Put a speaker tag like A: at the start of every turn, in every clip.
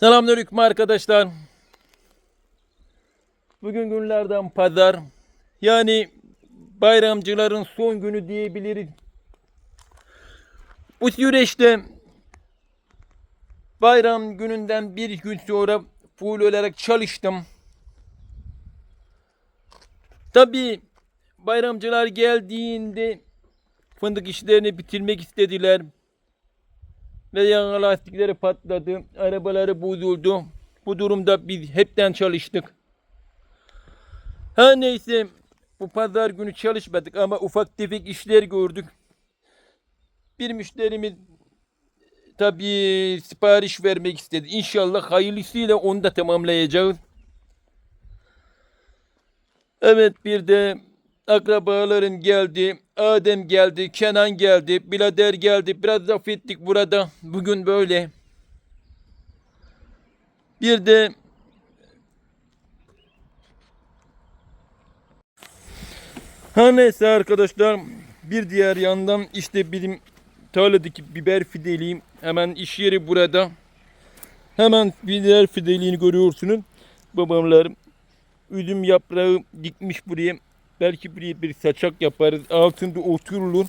A: Selamünaleyküm arkadaşlar. Bugün günlerden pazar. Yani bayramcıların son günü diyebiliriz. Bu süreçte bayram gününden bir gün sonra full olarak çalıştım. Tabi bayramcılar geldiğinde fındık işlerini bitirmek istediler ve yan lastikleri patladı, arabaları bozuldu. Bu durumda biz hepten çalıştık. Her neyse bu pazar günü çalışmadık ama ufak tefek işler gördük. Bir müşterimiz tabii sipariş vermek istedi. İnşallah hayırlısıyla onu da tamamlayacağız. Evet bir de akrabaların geldi. Adem geldi, Kenan geldi, Bilader geldi. Biraz laf ettik burada. Bugün böyle. Bir de Ha neyse arkadaşlar bir diğer yandan işte benim tarladaki biber fideliğim hemen iş yeri burada. Hemen biber fideliğini görüyorsunuz. Babamlar üzüm yaprağı dikmiş buraya. Belki buraya bir saçak yaparız. Altında oturulur.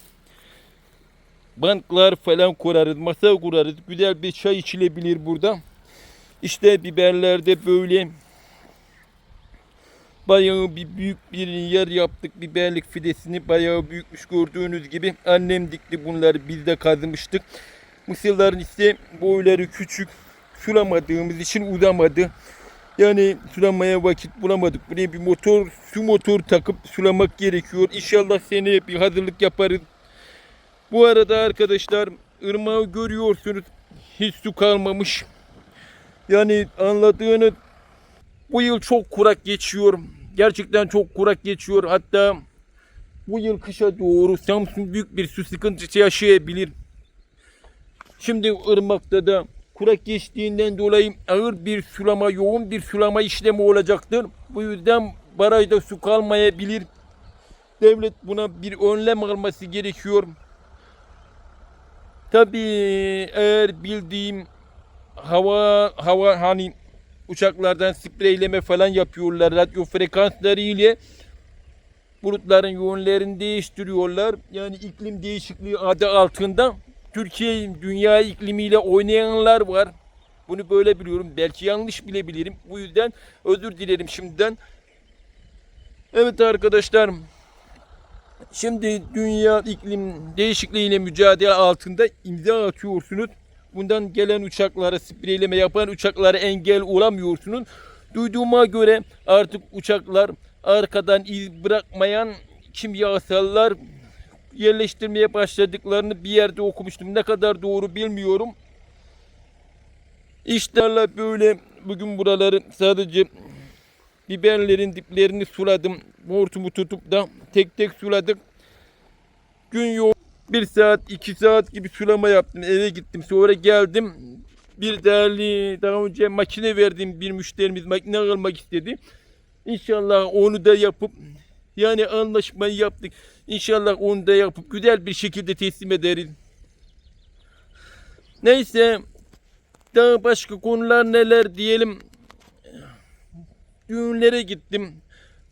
A: Banklar falan kurarız. Masa kurarız. Güzel bir çay içilebilir burada. İşte biberlerde böyle bayağı bir büyük bir yer yaptık. Biberlik fidesini bayağı büyükmüş gördüğünüz gibi. Annem dikti bunları biz de kazımıştık. Mısırların ise boyları küçük. Sulamadığımız için uzamadı. Yani sulamaya vakit bulamadık. Buraya bir motor, su motor takıp sulamak gerekiyor. İnşallah seneye bir hazırlık yaparız. Bu arada arkadaşlar ırmağı görüyorsunuz. Hiç su kalmamış. Yani anladığını bu yıl çok kurak geçiyor. Gerçekten çok kurak geçiyor. Hatta bu yıl kışa doğru Samsun büyük bir su sıkıntısı yaşayabilir. Şimdi ırmakta da kurak geçtiğinden dolayı ağır bir sulama, yoğun bir sulama işlemi olacaktır. Bu yüzden barajda su kalmayabilir. Devlet buna bir önlem alması gerekiyor. Tabii eğer bildiğim hava hava hani uçaklardan spreyleme falan yapıyorlar. Radyo frekansları ile bulutların yönlerini değiştiriyorlar. Yani iklim değişikliği adı altında Türkiye dünya iklimiyle oynayanlar var. Bunu böyle biliyorum. Belki yanlış bilebilirim. Bu yüzden özür dilerim şimdiden. Evet arkadaşlar. Şimdi dünya iklim değişikliğiyle mücadele altında imza atıyorsunuz. Bundan gelen uçaklara spreyleme yapan uçaklara engel olamıyorsunuz. Duyduğuma göre artık uçaklar arkadan iz bırakmayan kimyasallar yerleştirmeye başladıklarını bir yerde okumuştum. Ne kadar doğru bilmiyorum. İşte böyle bugün buraları sadece biberlerin diplerini suladım. Hortumu tutup da tek tek suladık. Gün yoğun bir saat iki saat gibi sulama yaptım. Eve gittim. Sonra geldim. Bir değerli daha önce makine verdiğim bir müşterimiz makine almak istedi. İnşallah onu da yapıp yani anlaşmayı yaptık. İnşallah onu da yapıp güzel bir şekilde teslim ederiz. Neyse daha başka konular neler diyelim. Düğünlere gittim.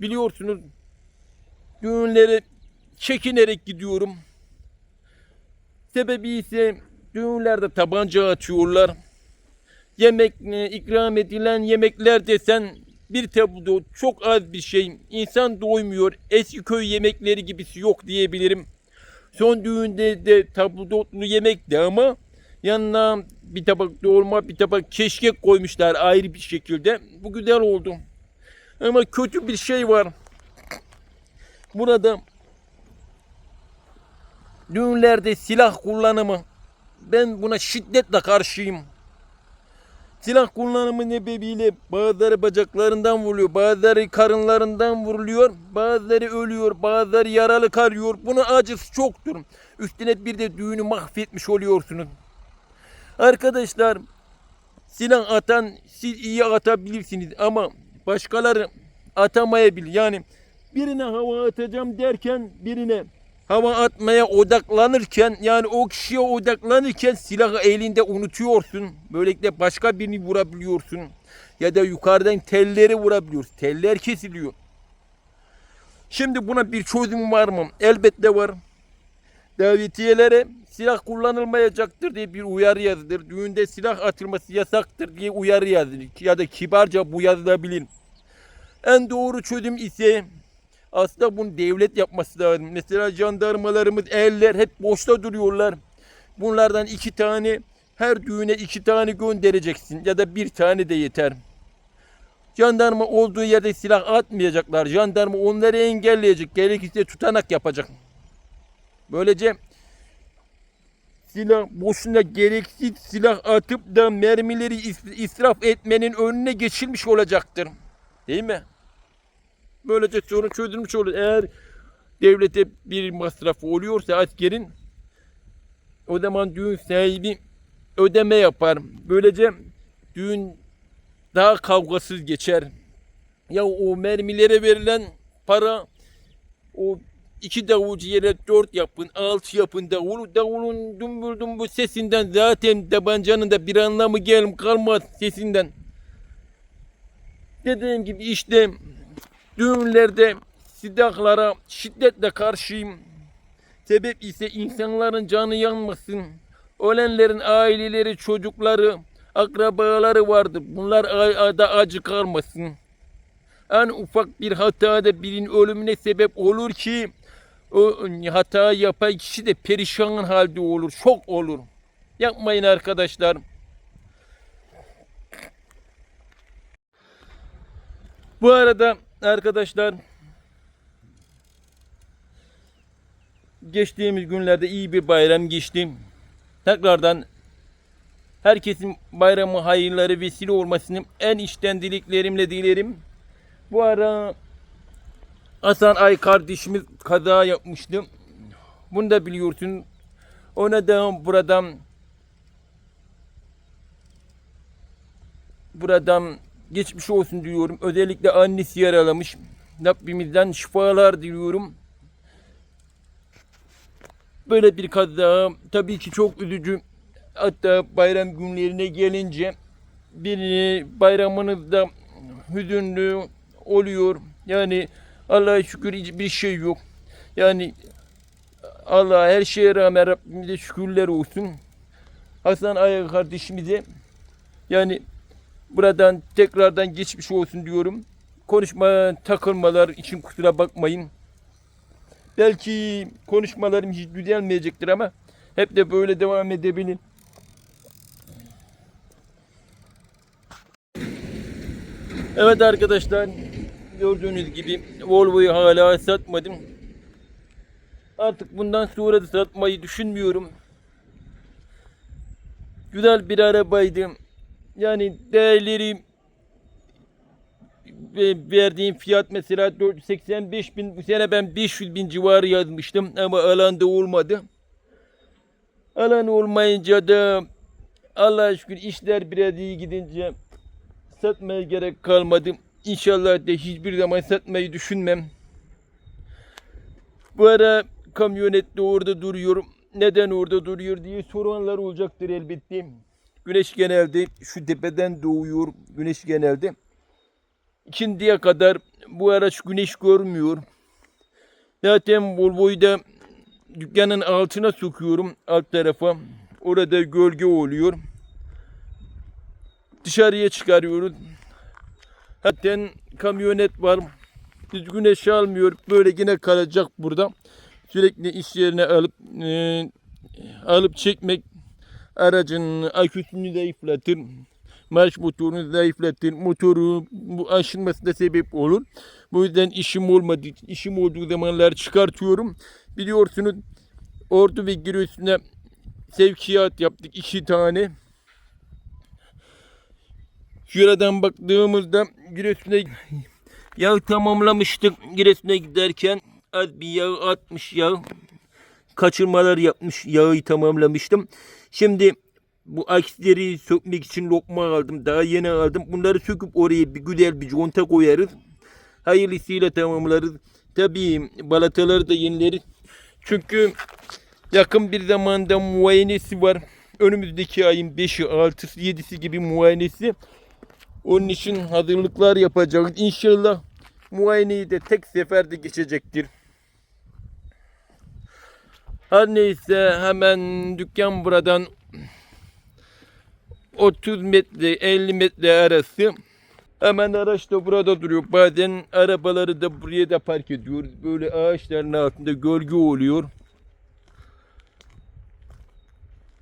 A: Biliyorsunuz düğünlere çekinerek gidiyorum. Sebebi ise düğünlerde tabanca atıyorlar. Yemek e, ikram edilen yemekler desen bir tablo çok az bir şey. İnsan doymuyor. Eski köy yemekleri gibisi yok diyebilirim. Son düğünde de tabldotlu yemekti ama yanına bir tabak dolma, bir tabak keşkek koymuşlar ayrı bir şekilde. Bu güzel oldu. Ama kötü bir şey var. Burada düğünlerde silah kullanımı ben buna şiddetle karşıyım. Silah kullanımı nebebiyle bazıları bacaklarından vuruluyor, bazıları karınlarından vuruluyor, bazıları ölüyor, bazıları yaralı kalıyor. Bunun acısı çoktur. Üstüne bir de düğünü mahvetmiş oluyorsunuz. Arkadaşlar silah atan siz iyi atabilirsiniz ama başkaları atamayabilir. Yani birine hava atacağım derken birine hava atmaya odaklanırken yani o kişiye odaklanırken silahı elinde unutuyorsun. Böylelikle başka birini vurabiliyorsun. Ya da yukarıdan telleri vurabiliyorsun. Teller kesiliyor. Şimdi buna bir çözüm var mı? Elbette var. Davetiyelere silah kullanılmayacaktır diye bir uyarı yazılır. Düğünde silah atılması yasaktır diye uyarı yazılır. Ya da kibarca bu yazılabilir. En doğru çözüm ise aslında bunu devlet yapması lazım. Mesela jandarmalarımız eller hep boşta duruyorlar. Bunlardan iki tane her düğüne iki tane göndereceksin ya da bir tane de yeter. Jandarma olduğu yerde silah atmayacaklar. Jandarma onları engelleyecek. Gerekirse tutanak yapacak. Böylece silah boşuna gereksiz silah atıp da mermileri is- israf etmenin önüne geçilmiş olacaktır. Değil mi? Böylece sorun çözülmüş olur. Eğer devlete bir masrafı oluyorsa askerin o zaman düğün sahibi ödeme yapar. Böylece düğün daha kavgasız geçer. Ya o mermilere verilen para o iki davulcu yere dört yapın, altı yapın davul. Davulun dumbur dumbur sesinden zaten tabancanın da bir anlamı gelim kalmaz sesinden. Dediğim gibi işte düğünlerde silahlara şiddetle karşıyım. Sebep ise insanların canı yanmasın. Ölenlerin aileleri, çocukları, akrabaları vardır. Bunlar da acı kalmasın. En ufak bir hatada birinin ölümüne sebep olur ki o hata yapan kişi de perişan halde olur, şok olur. Yapmayın arkadaşlar. Bu arada arkadaşlar geçtiğimiz günlerde iyi bir bayram geçti. Tekrardan herkesin bayramı hayırları vesile olmasını en içten dileklerimle dilerim. Bu ara Hasan Ay kardeşimiz kaza yapmıştı. Bunu da biliyorsun. Ona da buradan buradan geçmiş olsun diyorum. Özellikle annesi yaralamış. Rabbimizden şifalar diliyorum. Böyle bir kaza tabii ki çok üzücü. Hatta bayram günlerine gelince bir bayramınızda hüzünlü oluyor. Yani Allah'a şükür hiçbir şey yok. Yani Allah her şeye rağmen Rabbimize şükürler olsun. Hasan Aya kardeşimize yani buradan tekrardan geçmiş olsun diyorum. Konuşma takılmalar için kusura bakmayın. Belki konuşmalarım hiç düzelmeyecektir ama hep de böyle devam edebilir. Evet arkadaşlar gördüğünüz gibi Volvo'yu hala satmadım. Artık bundan sonra da satmayı düşünmüyorum. Güzel bir arabaydı. Yani değerleri ve verdiğim fiyat mesela 485 bin bu sene ben 500 bin civarı yazmıştım ama alanda olmadı. Alan olmayınca da Allah'a şükür işler biraz iyi gidince satmaya gerek kalmadı. İnşallah de hiçbir zaman satmayı düşünmem. Bu ara kamyonet de orada duruyor. Neden orada duruyor diye soranlar olacaktır elbette. Güneş genelde şu tepeden doğuyor. Güneş genelde. İkindiye kadar bu araç güneş görmüyor. Zaten Volvo'yu da dükkanın altına sokuyorum alt tarafa. Orada gölge oluyor. Dışarıya çıkarıyoruz. Hatta kamyonet var. Biz güneş almıyor. Böyle yine kalacak burada. Sürekli iş yerine alıp e, alıp çekmek aracın aküsünü zayıflatır. Marş motorunu zayıflatır. Motoru bu aşınmasına sebep olur. Bu yüzden işim olmadı. işim olduğu zamanlar çıkartıyorum. Biliyorsunuz Ordu ve Giresun'a sevkiyat yaptık. iki tane. Şuradan baktığımızda Giresun'a yağ tamamlamıştık. Giresun'a giderken az bir yağ atmış yağ. Kaçırmalar yapmış yağı tamamlamıştım. Şimdi bu aksleri sökmek için lokma aldım. Daha yeni aldım. Bunları söküp oraya bir güzel bir conta koyarız. Hayırlısıyla tamamlarız. Tabii balataları da yenileriz. Çünkü yakın bir zamanda muayenesi var. Önümüzdeki ayın 5'i, 6'sı, 7'si gibi muayenesi. Onun için hazırlıklar yapacağız. İnşallah muayeneyi de tek seferde geçecektir. Her neyse hemen dükkan buradan 30 metre 50 metre arası. Hemen araç da burada duruyor. Bazen arabaları da buraya da park ediyoruz. Böyle ağaçların altında gölge oluyor.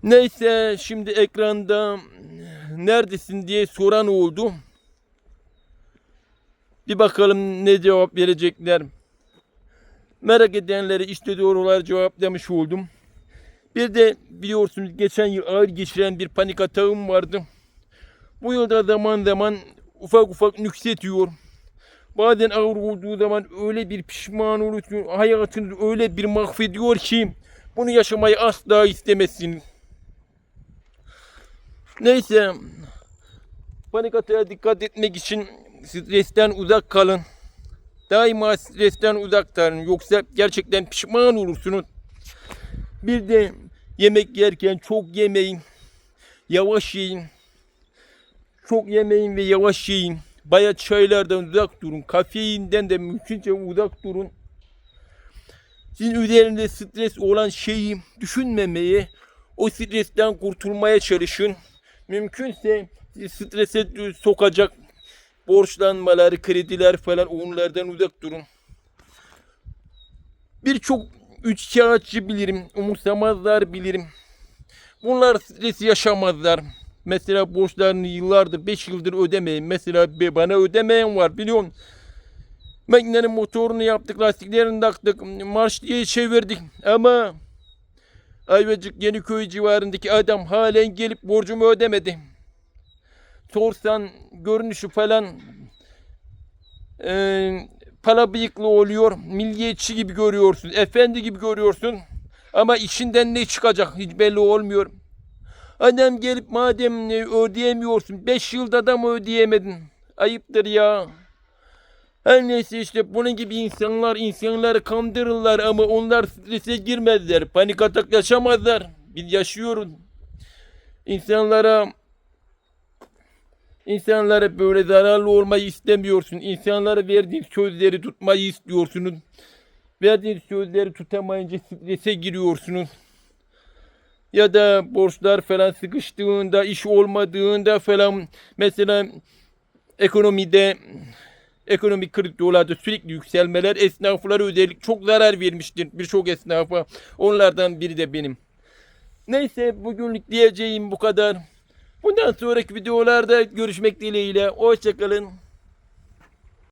A: Neyse şimdi ekranda neredesin diye soran oldu. Bir bakalım ne cevap verecekler. Merak edenlere işte doğrular cevaplamış oldum. Bir de biliyorsunuz geçen yıl ağır geçiren bir panik atağım vardı. Bu yılda zaman zaman ufak ufak nüksetiyor. Bazen ağır olduğu zaman öyle bir pişman oluyorsun, hayatını öyle bir mahvediyor ki bunu yaşamayı asla istemezsin. Neyse, panik atağa dikkat etmek için stresten uzak kalın. Daima stresten uzak kalın. Yoksa gerçekten pişman olursunuz. Bir de yemek yerken çok yemeyin. Yavaş yiyin. Çok yemeyin ve yavaş yiyin. Bayat çaylardan uzak durun. Kafeinden de mümkünce uzak durun. Sizin üzerinde stres olan şeyi düşünmemeye, o stresten kurtulmaya çalışın. Mümkünse strese sokacak borçlanmalar, krediler falan onlardan uzak durun. Birçok üç kağıtçı bilirim, umursamazlar bilirim. Bunlar stresi yaşamazlar. Mesela borçlarını yıllardır, 5 yıldır ödemeyin. Mesela bana ödemeyen var biliyorsun. Makinenin motorunu yaptık, lastiklerini taktık, marş diye çevirdik. Ama Ayvacık Yeniköy civarındaki adam halen gelip borcumu ödemedi. Sorsan görünüşü falan eee para bıyıklı oluyor. Milliyetçi gibi görüyorsun. Efendi gibi görüyorsun. Ama içinden ne çıkacak hiç belli olmuyor. Adam gelip madem e, ödeyemiyorsun. 5 yılda da mı ödeyemedin? Ayıptır ya. Her neyse işte bunun gibi insanlar insanları kandırırlar ama onlar strese girmezler. Panik atak yaşamazlar. Biz yaşıyoruz. İnsanlara İnsanlara böyle zararlı olmayı istemiyorsun. İnsanlara verdiğin sözleri tutmayı istiyorsunuz. Verdiğin sözleri tutamayınca strese giriyorsunuz. Ya da borçlar falan sıkıştığında, iş olmadığında falan mesela ekonomide ekonomik kriptolarda sürekli yükselmeler esnaflara özellik çok zarar vermiştir birçok esnafa. Onlardan biri de benim. Neyse bugünlük diyeceğim bu kadar. Bundan sonraki videolarda görüşmek dileğiyle. Hoşçakalın.